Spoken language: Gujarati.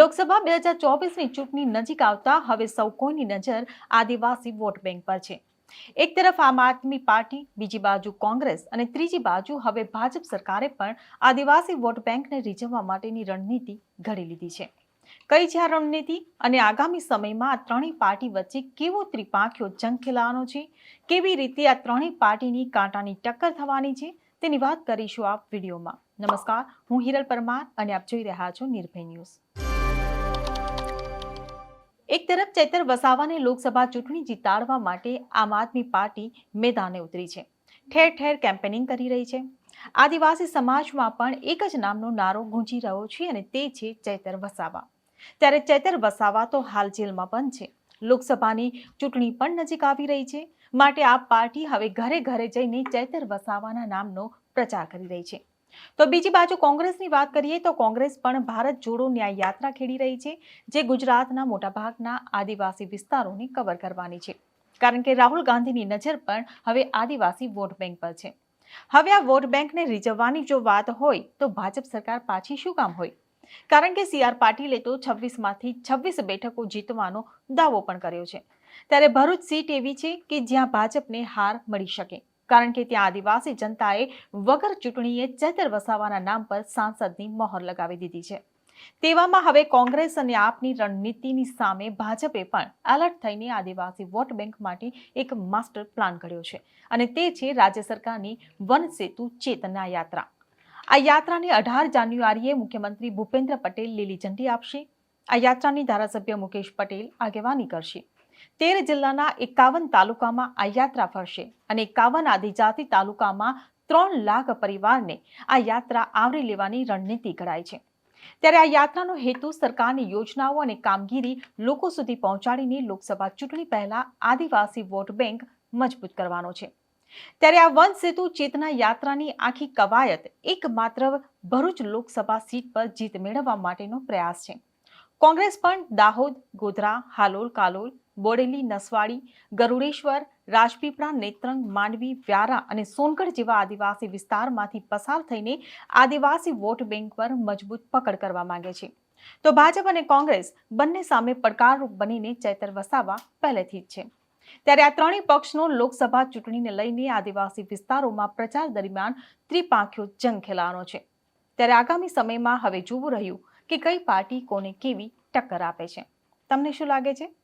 લોકસભા બે હજાર ચોવીસની ચૂંટણી નજીક આવતા હવે સૌ કોઈની નજર આદિવાસી વોટ બેંક પર છે. એક તરફ આમ આદમી પાર્ટી, બીજી બાજુ કોંગ્રેસ અને ત્રીજી બાજુ હવે ભાજપ સરકારે પણ આદિવાસી વોટ બેંકને રીઝવવા માટેની રણનીતિ ઘડી લીધી છે. કઈ છે આ રણનીતિ અને આગામી સમયમાં આ ત્રણેય પાર્ટી વચ્ચે કેવો ત્રિપાંખ્યો જંગ ખેલાવાનો છે? કેવી રીતે આ ત્રણેય પાર્ટીની કાંટાની ટક્કર થવાની છે? તેની વાત કરીશું આ વિડીયોમાં. નમસ્કાર, હું હિરલ પરમાર અને આપ જોઈ રહ્યા છો નિર્ભય ન્યૂઝ. એક તરફ ચૈતર વસાવાને લોકસભા ચૂંટણી જીતાડવા માટે આમ આદમી પાર્ટી મેદાને ઉતરી છે. ઠેર ઠેર કેમ્પેનિંગ કરી રહી છે. આદિવાસી સમાજમાં પણ એક જ નામનો નારો ગુંજી રહ્યો છે અને તે છે ચૈતર વસાવા. ત્યારે ચૈતર વસાવા તો હાલ જેલમાં બંધ છે. લોકસભાની ચૂંટણી પણ નજીક આવી રહી છે. માટે આ પાર્ટી હવે ઘરે ઘરે જઈને ચૈતર વસાવાના નામનો પ્રચાર કરી રહી છે. તો બીજી બાજુ કોંગ્રેસની વાત કરીએ તો કોંગ્રેસ પણ ભારત જોડો ન્યાય યાત્રા ખેડી રહી છે, જે ગુજરાતના મોટાભાગના આદિવાસી વિસ્તારોને કવર કરવાની છે. કારણ કે રાહુલ ગાંધીની નજર પણ હવે આદિવાસી વોટ બેંક પર છે. હવે આ વોટ બેંકને રીઝવવાની જો વાત હોય, તો ભાજપ સરકાર પાછી શું કામ હોય? કારણ કે સી આર પાટીલે તો છવ્વીસમાંથી છવ્વીસ બેઠકો જીતવાનો દાવો પણ કર્યો છે. ત્યારે ભરૂચ સીટ એવી છે કે જ્યાં ભાજપને હાર મળી શકે. કારણ કે ત્યાં આદિવાસી જનતાએ વગર ચૂંટણીએ ચેતર વસાવાના નામ પર સાંસદની મહોર લગાવી દીધી છે. તેવામાં હવે કોંગ્રેસ અને આપની રણનીતિની સામે ભાજપે પણ એલર્ટ થઈને આદિવાસી વોટ બેંક માટે એક માસ્ટર પ્લાન ઘડ્યો છે અને તે છે રાજ્ય સરકારની વન સેતુ ચેતના યાત્રા. આ યાત્રાને અઢાર જાન્યુઆરીએ મુખ્યમંત્રી ભૂપેન્દ્ર પટેલ લીલી ઝંડી આપશે. આ યાત્રાની ધારાસભ્ય મુકેશ પટેલ આગેવાની કરશે. તેર જિલ્લાના એકાવન તાલુકામાં આ યાત્રા ફરશે અને એકાવન આદિજાતિ તાલુકામાં ત્રણ લાખ પરિવારને આ યાત્રા આવરી લેવાની રણનીતિ ઘડાય છે. ત્યારે આ યાત્રાનો હેતુ સરકારની યોજનાઓ અને કામગીરી લોકો સુધી પહોંચાડીને લોકસભા ચૂંટણી પહેલા આદિવાસી વોટ બેંક મજબૂત કરવાનો છે. ત્યારે આ વન સેતુ ચેતના યાત્રાની આખી કવાયત એકમાત્ર ભરૂચ લોકસભા સીટ પર જીત મેળવવા માટેનો પ્રયાસ છે. કોંગ્રેસ પણ દાહોદ, ગોધરા, હાલોલ, કાલોલ બોડેલી, નસવાડી, ગરુડેશ્વર, રાજપીપળા, નેત્રંગ, માંડવી, વ્યારા અને સોનગઢ જેવા આદિવાસી વિસ્તારમાંથી પસાર થઈને આદિવાસી વોટ બેંક પર મજબૂત પકડ કરવા માંગે છે. તો ભાજપ અને કોંગ્રેસ બંને સામે પડકારરૂપ બનીને ચૈતર વસાવા પહેલેથી જ છે. ત્યારે આ ત્રણેય પક્ષનો લોકસભા ચૂંટણીને લઈને આદિવાસી વિસ્તારોમાં પ્રચાર દરમિયાન ત્રિપાંખ્યો જંગ ખેલાવાનો છે. ત્યારે આગામી સમયમાં હવે જોવું રહ્યું કે કઈ પાર્ટી કોને કેવી ટક્કર આપે છે. તમને શું લાગે છે?